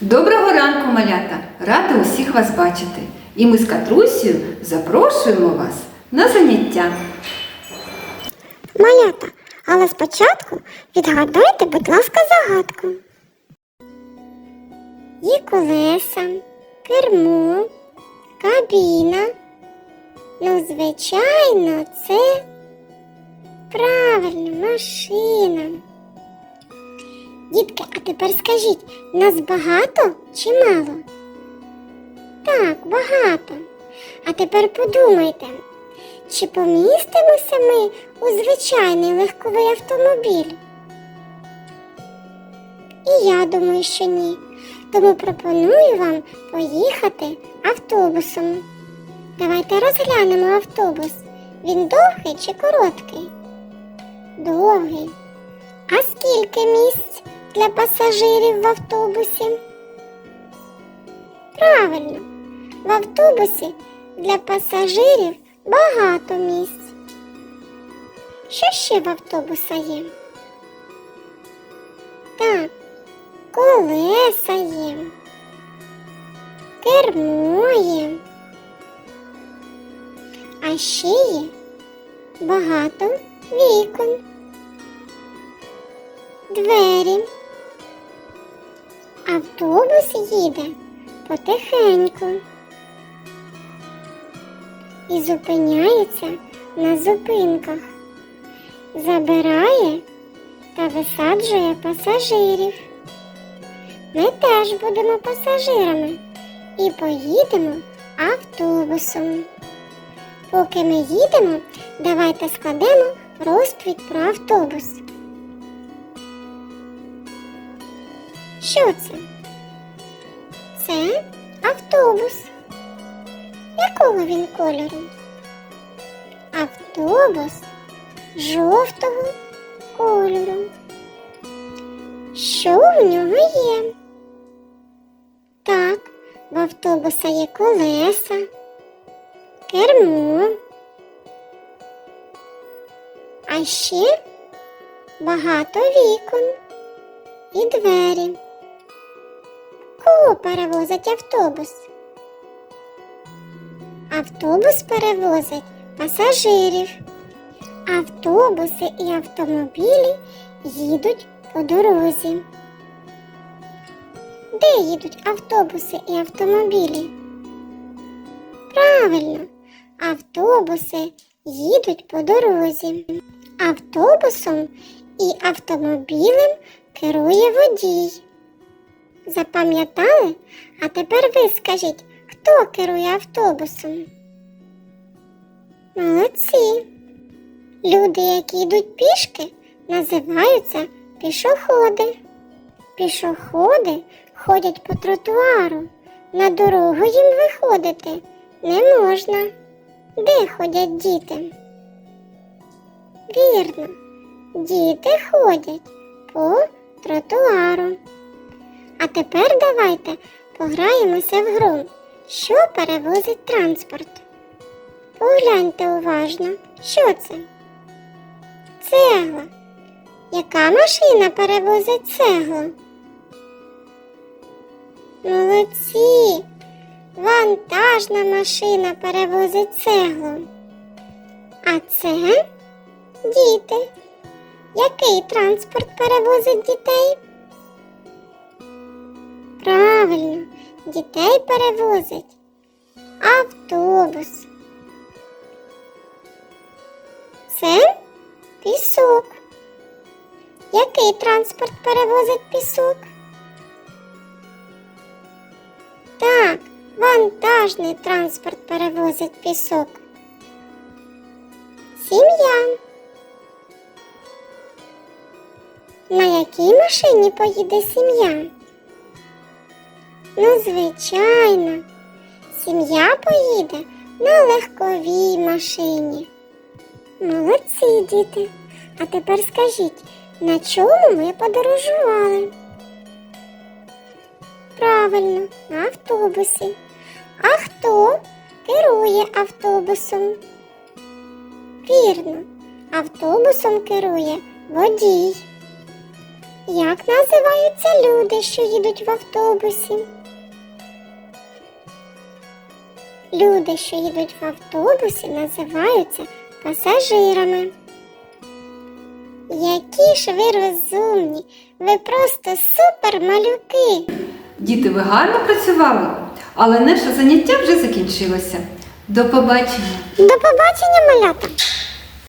Доброго ранку, малята! Рада усіх вас бачити. І ми з Катрусею запрошуємо вас на заняття. Малята, але спочатку відгадайте, будь ласка, загадку. Є колеса, кермо, кабіна. Ну, звичайно, це правильно машина. Дітки, а тепер скажіть, нас багато чи мало? Так, багато. А тепер подумайте, чи помістимося ми у звичайний легковий автомобіль? І я думаю, що ні. Тому пропоную вам поїхати автобусом. Давайте розглянемо автобус. Він довгий чи короткий? Довгий. А скільки місць для пасажирів в автобусі? Правильно, в автобусі для пасажирів багато місць. Що ще в автобуса є? Так, колеса є, кермо є. А ще є багато вікон, двері. Автобус їде потихеньку і зупиняється на зупинках, забирає та висаджує пасажирів. Ми теж будемо пасажирами і поїдемо автобусом. Поки ми їдемо, давайте складемо розповідь про автобус. Що це? Це автобус. Якого він кольору? Автобус жовтого кольору. Що в нього є? Так, в автобуса є колеса, кермо. А ще багато вікон і двері. Перевозить автобус? Автобус перевозить пасажирів. Автобуси і автомобілі їдуть по дорозі. Де їдуть автобуси і автомобілі? Правильно, автобуси їдуть по дорозі. Автобусом і автомобілем керує водій. Запам'ятали? А тепер ви скажіть, хто керує автобусом? Молодці. Люди, які йдуть пішки, називаються пішоходи. Пішоходи ходять по тротуару. На дорогу їм виходити не можна. Де ходять діти? Вірно, діти ходять по тротуару. А тепер давайте пограємося в гру, що перевозить транспорт. Погляньте уважно, що це? Цегла. Яка машина перевозить цеглу? Молодці. Вантажна машина перевозить цеглу. А це діти. Який транспорт перевозить дітей? Правильно, дітей перевозить автобус. Це пісок. Який транспорт перевозить пісок? Так, вантажний транспорт перевозить пісок. Сім'я. На якій машині поїде сім'я? Ну, звичайно, сім'я поїде на легковій машині. Молодці, діти. А тепер скажіть, на чому ми подорожували? Правильно, на автобусі. А хто керує автобусом? Вірно, автобусом керує водій. Як називаються люди, що їдуть в автобусі? Люди, що їдуть в автобусі, називаються пасажирами. Які ж ви розумні, ви просто супер малюки. Діти, ви гарно працювали, але наше заняття вже закінчилося. До побачення! До побачення, малята!